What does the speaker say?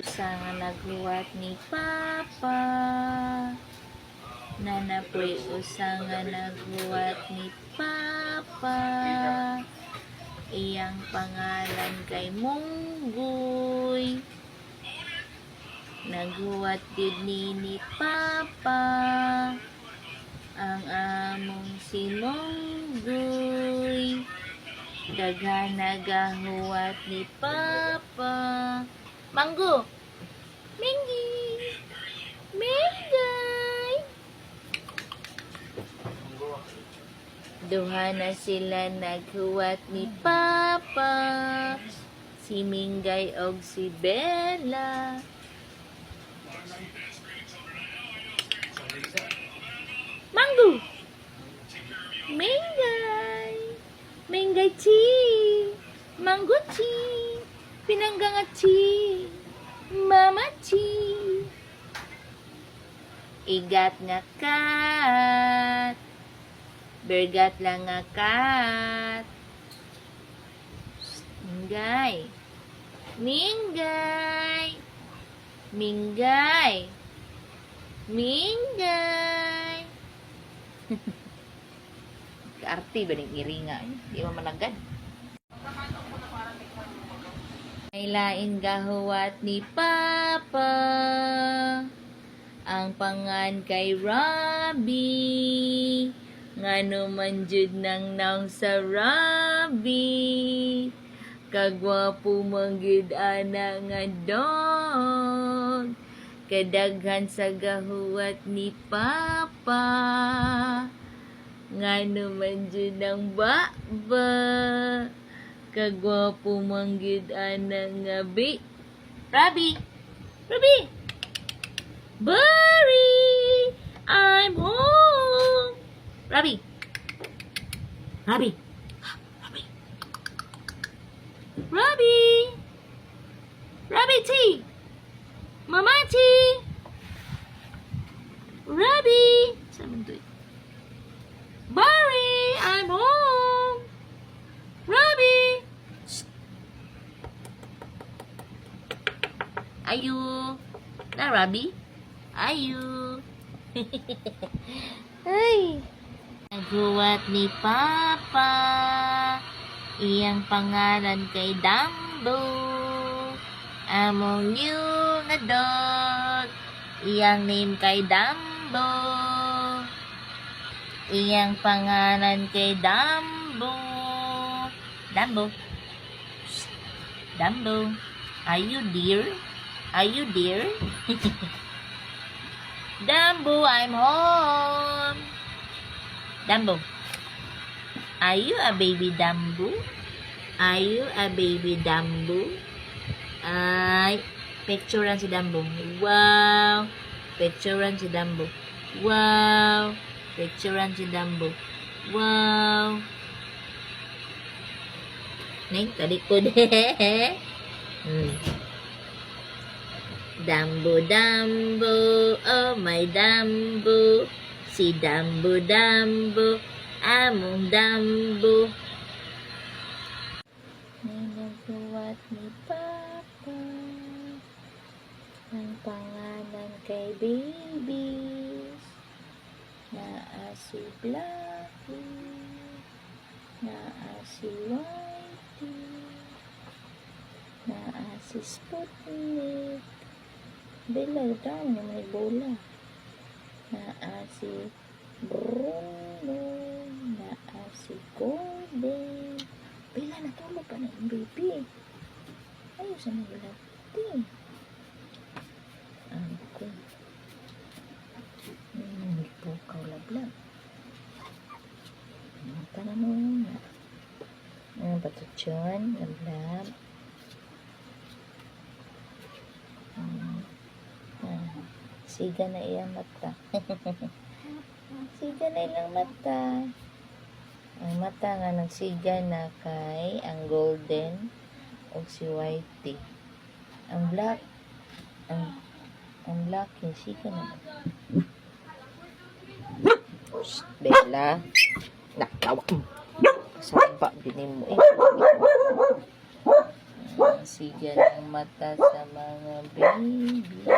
usa nga ni Papa. Nanapoy usa nga ni Papa. Iyang pangalan kay Munggoy. Naghuwat yun ni ni Papa. Ang among si Munggoy. Daghan nagahuwat ni Papa. Manggo! Mingi! Mingay! Duha na sila naghuwat ni Papa. Si Mingay og si Bella. Mango! Mingay! Mingay chi! Mango chi! Pinangga chi! Mama chi! Igat nga kat! Bergat lang nga kat! Mingay! Mingay! Mingay! Mingay! Kaarti ba ning iringa? Di mo managad. Ay lain gahuwat ni Papa. Ang pangan kay Robbie ngano man jud nang naong sa Robbie kagwapo manggid ana nga dog. Kadaghan sa gahuwat ni Papa. Ngano man jud ang baba kagwapo manggid ana nga bi Robbie Robbie Barry I'm home. Robbie Robbie Robbie Robbie Robbie T Mama T Robbie Saan to Barry I'm home Robbie Shh. Ayu. Na Robbie Ayu. Ay Naghuwat ni Papa. Iyang pangalan kay Dumbo Among new na dog. Iyang name kay Dumbo Iyang pangalan kay Dumbo. Dumbo. Dumbo. Are you dear? Are you dear? Dumbo, I'm home. Dumbo. Are you a baby Dumbo? Are you a baby Dumbo? Ay, picturean si Dumbo. Wow. Picturean si Dumbo. Wow. Picturean si Dumbo. Wow. Neng, talikod. hmm. Dumbo, Dumbo, oh my Dumbo. Si Dumbo, Dumbo, among Dumbo. May nagbuwat ni Papa Ang pangalan kay babies Naa si Blackie Naa si Whitey Naa si Sputnik Bella daw na may bola. Naa si Bruno Naa si Golden. Bella natulog pa na yung baby Ayaw sa mga lati Ano ko Hmm, pukaw lablab Ano pa na muna Ano ba ito dyan? Lablab siga na iyang mata. siga na ilang mata. Ang mata nga nagsiga na kay ang golden o si whitey. Ang black ang ang black yung siga na. Shh, Bella. Nakawa. Saba din mo eh. Siga ng mata sa mga baby.